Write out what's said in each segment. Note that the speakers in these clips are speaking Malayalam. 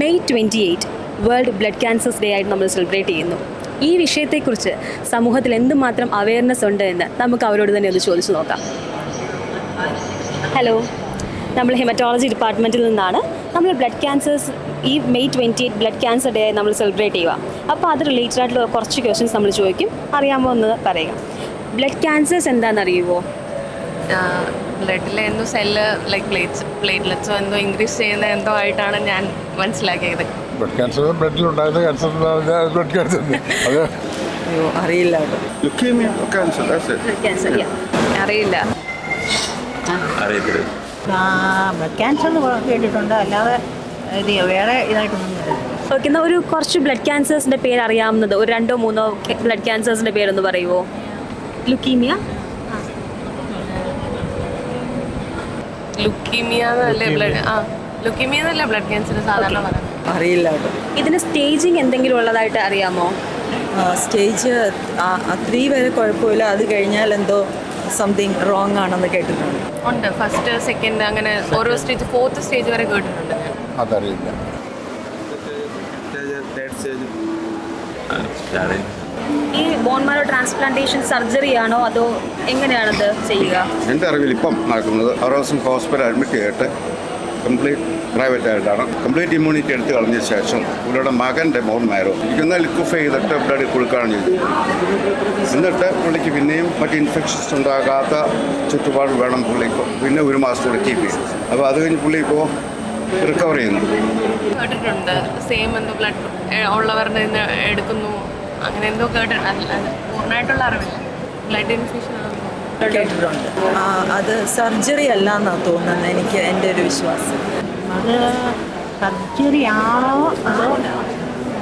May twenty eight world blood cancers day ആയിട്ട് നമ്മൾ സെലിബ്രേറ്റ് ചെയ്യുന്നു. ഈ വിഷയത്തെക്കുറിച്ച് സമൂഹത്തിൽ എന്തുമാത്രം അവയർനെസ് ഉണ്ട് എന്ന് നമുക്ക് അവരോട് തന്നെ ഒന്ന് ചോദിച്ചു നോക്കാം. ഹലോ നമ്മൾ ഹെമറ്റോളജി ഡിപ്പാർട്ട്മെന്റിൽ നിന്നാണ് നമ്മൾ ബ്ലഡ് ക്യാൻസേഴ്സ് ഈ May twenty eight blood cancer day നമ്മൾ സെലിബ്രേറ്റ് ചെയ്യുക. അപ്പോൾ അത് റിലേറ്റഡ് ആയിട്ടുള്ള കുറച്ച് ക്വസ്റ്റ്യൻസ് നമ്മൾ ചോദിക്കും. അറിയാമോ എന്ന് പറയുക. ബ്ലഡ് ക്യാൻസേഴ്സ് എന്താണെന്ന് അറിയുമോ ബ്ലഡിലെ എന്തോ സെല്ല് ലൈക് പ്ലേറ്റ്സ് പ്ലേറ്റ്ലെറ്റ്സോ എന്തോ ഇൻക്രീസ് ചെയ്യുന്ന എന്തോ ആയിട്ടാണ് ഞാൻ മനസ്സിലാക്കിയത്. ബ്ലഡ് ക്യാൻസർ ബ്ലഡിലുണ്ടായത് ക്യാൻസർ ബ്ലഡ് ക്യാൻസർ അയ്യോ അറിയില്ല അറിയില്ല. ബ്ലഡ് ക്യാൻസർ എന്ന് കേട്ടിട്ടുണ്ട്. അല്ലാതെ ഇത് വേറെ ഇതായിട്ടൊന്നും. ഓക്കെ എന്നാൽ ഒരു കുറച്ച് ബ്ലഡ് ക്യാൻസേഴ്സിന്റെ പേര് അറിയാവുന്നത് ഒരു രണ്ടോ മൂന്നോ ബ്ലഡ് ക്യാൻസേഴ്സിന്റെ പേരൊന്ന് പറയുമോ ലുക്കീമിയ ലുക്കീമിയ എന്നല്ലേ ബ്ലഡ് ആ ലുക്കീമിയ എന്നല്ലേ ബ്ലഡ് ക്യാൻസർ സാധാരണ പറയുന്നത്? അറിയില്ല കേട്ടോ. ഇതിന് സ്റ്റേജിങ് എന്തെങ്കിലും ഉള്ളതായിട്ട് അറിയാമോ? സ്റ്റേജ് ത്രീ വരെ കുഴപ്പമില്ല. അത് കഴിഞ്ഞാൽ എന്തോ സംതിങ് റോങ് ആണെന്ന് കേട്ടിട്ടുണ്ട്. ഉണ്ട്. ഫസ്റ്റ് സെക്കൻഡ് അങ്ങനെ ഓരോ സ്റ്റേജ് ഫോർത്ത് സ്റ്റേജ് വരെ കേട്ടിട്ടുണ്ട്. അതറിയില്ല. ഈ ബോൺമാരോ ട്രാൻസ്പ്ലാന്റേഷൻ സർജറി ആണോ? അതോ എങ്ങനെയാണത് ചെയ്യുക? എന്റെ അറിവിൽ ഇപ്പം നടക്കുന്നത് അറോസൻ ഹോസ്പിറ്റൽ അഡ്മിറ്റ് ചെയ്തിട്ട് കംപ്ലീറ്റ് പ്രൈവറ്റ് ആയിട്ടാണ്. കംപ്ലീറ്റ് ഇമ്മ്യൂണിറ്റി എടുത്ത് കളഞ്ഞ ശേഷം ഇവരുടെ മകന്റെ മോൺ മാരോ ഇരിക്കുന്ന ലിക്വിഫൈ ചെയ്തിട്ട് ബ്ലഡ് കൊടുക്കുകയാണ് ചെയ്തത്. എന്നിട്ട് പുള്ളിക്ക് പിന്നെയും മറ്റ് ഇൻഫെക്ഷൻസ് ഉണ്ടാകാത്ത ചുറ്റുപാട് വേണം പുള്ളിക്ക് പിന്നെ ഒരു മാസം കൂടി കീപ്പ് ചെയ്യും അപ്പോൾ അത് കഴിഞ്ഞ് പുള്ളി ഇപ്പോൾ റിക്കവർ ചെയ്യുന്നു. കേട്ടിട്ടുണ്ട്. സെയിം ബ്ലഡ് ഉള്ളവരുടെ എടുക്കുന്നു. അങ്ങനെ എന്തോ കേട്ടിട്ടുണ്ട്. പൂർണമായിട്ടുള്ള അറിവില്ല. ബ്ലഡ് ഇൻഫെക്ഷൻ കേട്ടിട്ടുണ്ട്. അത് സർജറി അല്ല എന്നാണ് തോന്നുന്നത് എനിക്ക് എന്റെ ഒരു വിശ്വാസം. അത് സർജറി ആണോ അതോ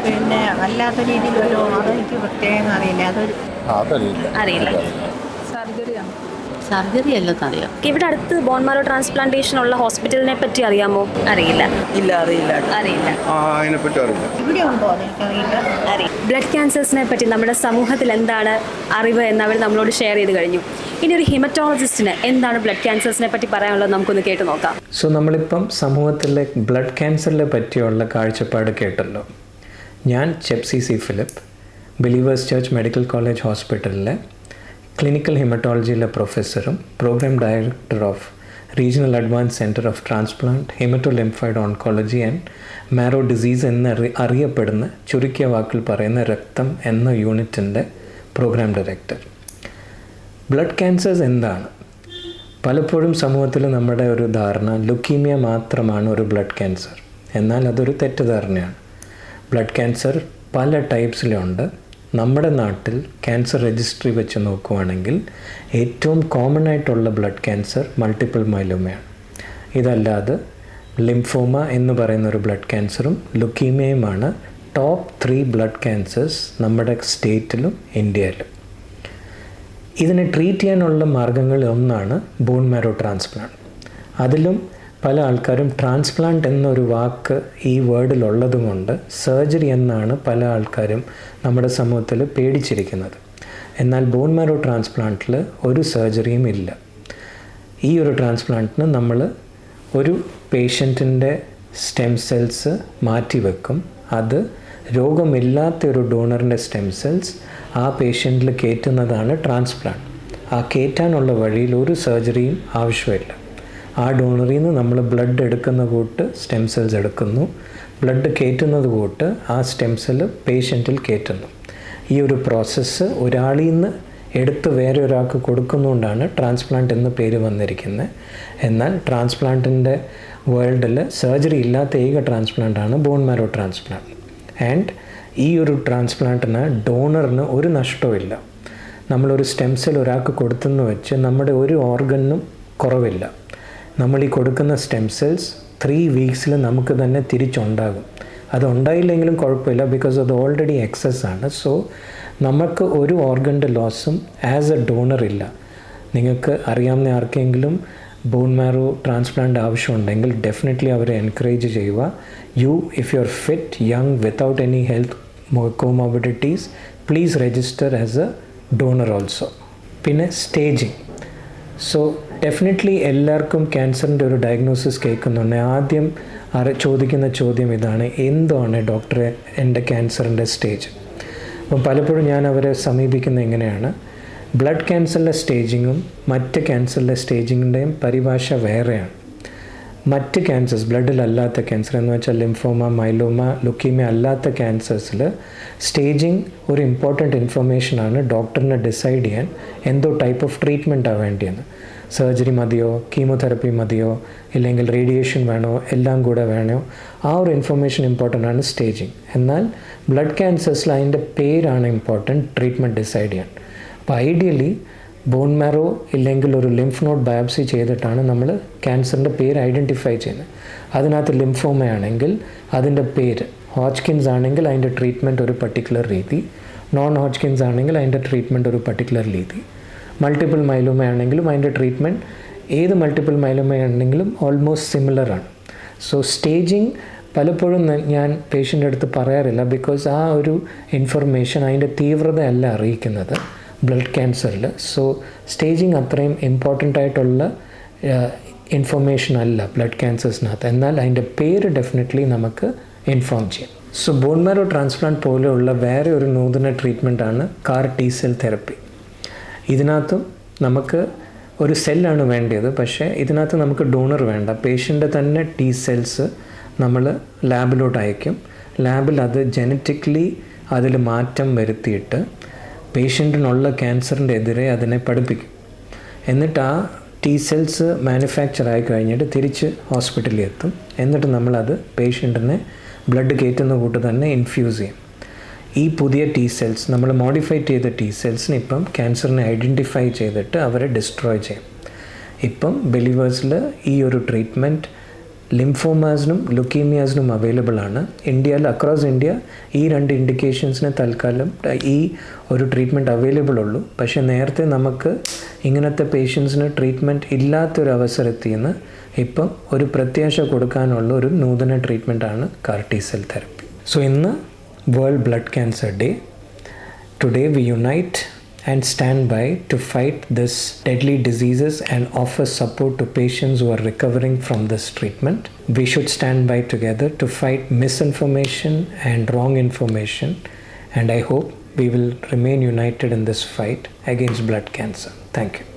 പിന്നെ അല്ലാത്ത രീതിയിൽ ഒരു അതെനിക്ക് പ്രത്യേകം അറിയില്ല. അതൊരു അതറിയില്ല. അറിയില്ല. സർജറി അല്ലെന്നറിയാം ഇവിടെ അടുത്ത് ബോൺമാരോ ട്രാൻസ്പ്ലാന്റേഷൻ ഉള്ള ഹോസ്പിറ്റലിനെ പറ്റി അറിയാമോ? അറിയില്ല. ഇല്ല അറിയില്ല. അറിയില്ല. ആ അതിനെപ്പറ്റി അറിയില്ല. ഇവിടെ ഉണ്ടോ അറിയില്ല. അറിയാം ബ്ലഡ് ക്യാൻസേഴ്സിനെ പറ്റി നമ്മുടെ സമൂഹത്തിൽ എന്താണ് അറിവ് എന്ന് അവർ നമ്മളോട് ഷെയർ ചെയ്ത് കഴിഞ്ഞു. ഇനി ഒരു ഹിമറ്റോളജിസ്റ്റിന് എന്താണ് ബ്ലഡ് ക്യാൻസേഴ്സിനെ പറ്റി പറയാനുള്ളത് നമുക്കൊന്ന് കേട്ട് നോക്കാം. സോ നമ്മളിപ്പം സമൂഹത്തിലെ ബ്ലഡ് ക്യാൻസറിനെ പറ്റിയുള്ള കാഴ്ചപ്പാട് കേട്ടല്ലോ. ഞാൻ Chepsy C Philip Believers Church Medical College ഹോസ്പിറ്റലിലെ ക്ലിനിക്കൽ ഹിമറ്റോളജിയിലെ പ്രൊഫസറും program director of regional advance centre of transplant haematolymphoid oncology and marrow disease എന്ന് അറിയപ്പെടുന്ന ചുരുക്കിയ വാക്കിൽ പറയുന്ന രക്തം എന്ന യൂണിറ്റിന്റെ പ്രോഗ്രാം ഡയറക്ടർ ബ്ലഡ് ക്യാൻസേഴ്സ് എന്താണ്? പലപ്പോഴും സമൂഹത്തിൽ നമ്മുടെ ഒരു ധാരണ ലുക്കീമിയ മാത്രമാണ് ഒരു ബ്ലഡ് ക്യാൻസർ എന്നാൽ അതൊരു തെറ്റിദ്ധാരണയാണ്. ബ്ലഡ് ക്യാൻസർ പല ടൈപ്സിലുണ്ട് നമ്മുടെ നാട്ടിൽ ക്യാൻസർ രജിസ്ട്രി വെച്ച് നോക്കുവാണെങ്കിൽ ഏറ്റവും കോമൺ ആയിട്ടുള്ള ബ്ലഡ് ക്യാൻസർ മൾട്ടിപ്പിൾ മൈലോമയാണ് ഇതല്ലാതെ ലിംഫോമ എന്ന് പറയുന്ന ഒരു ബ്ലഡ് ക്യാൻസറും ലുക്കീമിയയുമാണ് ടോപ്പ് ത്രീ ബ്ലഡ് ക്യാൻസേഴ്സ് നമ്മുടെ സ്റ്റേറ്റിലും ഇന്ത്യയിലും. ഇതിനെ ട്രീറ്റ് ചെയ്യാനുള്ള മാർഗങ്ങളിൽ ഒന്നാണ് ബോൺ മാരോ ട്രാൻസ്പ്ലാന്റ് അതിലും പല ആൾക്കാരും ട്രാൻസ്പ്ലാന്റ് എന്നൊരു വാക്ക് ഈ വേർഡിലുള്ളത് കൊണ്ട് സർജറി എന്നാണ് പല ആൾക്കാരും നമ്മുടെ സമൂഹത്തിൽ പേടിച്ചിരിക്കുന്നത്. എന്നാൽ ബോൺ മാരോ ട്രാൻസ്പ്ലാന്റിൽ ഒരു സർജറിയും ഇല്ല. ഈ ഒരു ട്രാൻസ്പ്ലാന്റിന് നമ്മൾ ഒരു പേഷ്യന്റിന്റെ സ്റ്റെം സെൽസ് മാറ്റിവെക്കും അത് രോഗമില്ലാത്ത ഒരു ഡോണറിന്റെ സ്റ്റെം സെൽസ് ആ പേഷ്യന്റിൽ കയറ്റുന്നതാണ് ട്രാൻസ്പ്ലാന്റ്. ആ കയറ്റാനുള്ള വഴിയിൽ ഒരു സർജറിയും ആവശ്യമില്ല. ആ ഡോണറിൽ നിന്ന് നമ്മൾ ബ്ലഡ് എടുക്കുന്ന കൂട്ട് സ്റ്റെം സെൽസ് എടുക്കുന്നു. ബ്ലഡ് കയറ്റുന്നത് കൂട്ട് ആ സ്റ്റെം സെല്ല് പേഷ്യന്റിൽ കയറ്റുന്നു. ഈ ഒരു പ്രോസസ്സ് ഒരാളിൽ നിന്ന് എടുത്ത് വേറെ ഒരാൾക്ക് കൊടുക്കുന്നതുകൊണ്ടാണ് ട്രാൻസ്പ്ലാന്റ് എന്ന പേര് വന്നിരിക്കുന്നത്. എന്നാൽ ട്രാൻസ്പ്ലാന്റിന്റെ വേൾഡിൽ സർജറി ഇല്ലാത്ത ഏക ട്രാൻസ്പ്ലാന്റാണ് ബോൺ മാരോ ട്രാൻസ്പ്ലാന്റ് ആൻഡ് ഈ ഒരു ട്രാൻസ്പ്ലാന്റിന് ഡോണറിന് ഒരു നഷ്ടവുമില്ല നമ്മളൊരു സ്റ്റെം സെൽ ഒരാൾക്ക് കൊടുത്തെന്ന് വെച്ച് നമ്മുടെ ഒരു ഓർഗനും കുറവില്ല. നമ്മൾ ഈ കൊടുക്കുന്ന സ്റ്റെം സെൽസ് ത്രീ വീക്സിൽ നമുക്ക് തന്നെ തിരിച്ചുണ്ടാകും. അതുണ്ടായില്ലെങ്കിലും കുഴപ്പമില്ല ബിക്കോസ് അത് ഓൾറെഡി എക്സസ് ആണ്. സോ നമുക്ക് ഒരു ഓർഗന്റെ ലോസും ആസ് എ ഡോണർ ഇല്ല. നിങ്ങൾക്ക് അറിയാവുന്ന ആർക്കെങ്കിലും ബോൺ മാരോ ട്രാൻസ്പ്ലാന്റ് ആവശ്യമുണ്ടെങ്കിൽ ഡെഫിനറ്റ്ലി അവരെ എൻകറേജ് ചെയ്യുക. You if you are fit young without any health comorbidities please register as a donor also പിന്നെ സ്റ്റേജിങ് സോ ഡെഫിനറ്റ്ലി എല്ലാവർക്കും ക്യാൻസറിന്റെ ഒരു ഡയഗ്നോസിസ് കേൾക്കുന്നുണ്ട്. ആദ്യം അറി ചോദിക്കുന്ന ചോദ്യം ഇതാണ്. എന്താണ് ഡോക്ടറെ എന്റെ ക്യാൻസറിന്റെ സ്റ്റേജ് അപ്പം പലപ്പോഴും ഞാൻ അവരെ സമീപിക്കുന്നത് എങ്ങനെയാണ് ബ്ലഡ് ക്യാൻസറിന്റെ സ്റ്റേജിങ്ങും മറ്റ് ക്യാൻസറിന്റെ സ്റ്റേജിങ്ങിന്റെയും പരിഭാഷ വേറെയാണ്. മറ്റ് ക്യാൻസേഴ്സ് ബ്ലഡിലല്ലാത്ത ക്യാൻസർ എന്ന് വെച്ചാൽ ലിംഫോമ മൈലോമ ലുക്കീമിയ അല്ലാത്ത ക്യാൻസേഴ്സിൽ സ്റ്റേജിങ് ഒരു ഇമ്പോർട്ടന്റ് ഇൻഫർമേഷനാണ് ഡോക്ടറിനെ ഡിസൈഡ് ചെയ്യാൻ എന്തോ ടൈപ്പ് ഓഫ് ട്രീറ്റ്മെന്റാണ് വേണ്ടിയെന്ന്. സർജറി മതിയോ? കീമോതെറപ്പി മതിയോ? ഇല്ലെങ്കിൽ റേഡിയേഷൻ വേണോ? എല്ലാം കൂടെ വേണോ? ആ ഒരു ഇൻഫർമേഷൻ ഇമ്പോർട്ടന്റ് ആണ് സ്റ്റേജിങ് എന്നാൽ ബ്ലഡ് ക്യാൻസേഴ്സിൽ അതിന്റെ പേരാണ് ഇമ്പോർട്ടന്റ് ട്രീറ്റ്മെന്റ് ഡിസൈഡ് ചെയ്യാൻ. അപ്പോൾ ഐഡിയലി ബോൺ മാരോ ഇല്ലെങ്കിൽ ഒരു ലിംഫ് നോട്ട് ബയോപ്സി ചെയ്തിട്ടാണ് നമ്മൾ ക്യാൻസറിന്റെ പേര് ഐഡന്റിഫൈ ചെയ്യുന്നത്. അതിനകത്ത് ലിംഫോമയാണെങ്കിൽ അതിന്റെ പേര് ഹോച്ച്കിൻസ് ആണെങ്കിൽ അതിന്റെ ട്രീറ്റ്മെന്റ് ഒരു പർട്ടിക്കുലർ രീതി. നോൺ ഹോജ്കിൻസ് ആണെങ്കിൽ അതിന്റെ ട്രീറ്റ്മെന്റ് ഒരു പർട്ടിക്കുലർ രീതി. മൾട്ടിപ്പിൾ മൈലോമ ആണെങ്കിലും അതിന്റെ ട്രീറ്റ്മെന്റ് ഏത് മൾട്ടിപ്പിൾ മൈലോമ ആണെങ്കിലും ഓൾമോസ്റ്റ് സിമിലറാണ് സോ സ്റ്റേജിങ് പലപ്പോഴും ഞാൻ പേഷ്യന്റെ അടുത്ത് പറയാറില്ല ബിക്കോസ് ആ ഒരു ഇൻഫർമേഷൻ അതിന്റെ തീവ്രത അല്ല അറിയിക്കുന്നത് ബ്ലഡ് ക്യാൻസറിൽ സോ സ്റ്റേജിങ് അത്രയും ഇമ്പോർട്ടന്റ് ആയിട്ടുള്ള ഇൻഫർമേഷൻ അല്ല ബ്ലഡ് ക്യാൻസേഴ്സിനകത്ത് എന്നാൽ അതിന്റെ പേര് ഡെഫിനറ്റ്ലി നമുക്ക് ഇൻഫോം ചെയ്യാം. സോ ബോൺ മാരോ ട്രാൻസ്പ്ലാന്റ് പോലെയുള്ള വേറെ ഒരു നൂതന ട്രീറ്റ്മെന്റാണ് കാർ ടി സെൽ തെറപ്പി ഇതിനകത്തും നമുക്ക് ഒരു സെല്ലാണ് വേണ്ടത് പക്ഷേ ഇതിനകത്ത് നമുക്ക് ഡോണർ വേണ്ട. പേഷ്യന്റെ തന്നെ ടി സെൽസ് നമ്മൾ ലാബിലോട്ട് അയക്കും. ലാബിൽ അത് ജനറ്റിക്കലി അതിൽ മാറ്റം വരുത്തിയിട്ട് പേഷ്യന്റിനുള്ള ക്യാൻസറിന്റെ എതിരെ അതിനെ പഠിപ്പിക്കും. എന്നിട്ട് ആ ടി സെൽസ് മാനുഫാക്ചർ ആയി കഴിഞ്ഞിട്ട് തിരിച്ച് ഹോസ്പിറ്റലിൽ എത്തും. എന്നിട്ട് നമ്മളത് പേഷ്യന്റിനെ ബ്ലഡ് കയറ്റുന്ന കൂട്ട് തന്നെ ഇൻഫ്യൂസ് ചെയ്യും. ഈ പുതിയ ടി സെൽസ് നമ്മൾ മോഡിഫൈ ചെയ്ത ടി സെൽസിന് ഇപ്പം ക്യാൻസറിനെ ഐഡന്റിഫൈ ചെയ്തിട്ട് അവരെ ഡിസ്ട്രോയ് ചെയ്യും. ഇപ്പം ബിലീവേഴ്സിൽ ഈ ഒരു ട്രീറ്റ്മെന്റ് ലിംഫോമാസിനും ലുക്കീമിയാസിനും അവൈലബിൾ ആണ്. ഇന്ത്യയിൽ അക്രോസ് ഇന്ത്യ ഈ രണ്ട് ഇൻഡിക്കേഷൻസിന് തൽക്കാലം ഈ ഒരു ട്രീറ്റ്മെന്റ് അവൈലബിൾ ഉള്ളൂ. പക്ഷേ നേരത്തെ നമുക്ക് ഇങ്ങനത്തെ പേഷ്യൻസിന് ട്രീറ്റ്മെന്റ് ഇല്ലാത്തൊരു അവസരത്തിൽ നിന്ന് ഇപ്പം ഒരു പ്രത്യാശ കൊടുക്കാനുള്ള ഒരു നൂതന ട്രീറ്റ്മെന്റാണ് കാർ ടി തെറപ്പി സോ ഇന്ന് world blood cancer day today we unite and stand by to fight this deadly diseases and offer support to patients who are recovering from this treatment. We should stand by together to fight misinformation and wrong information and I hope we will remain united in this fight against blood cancer. Thank you.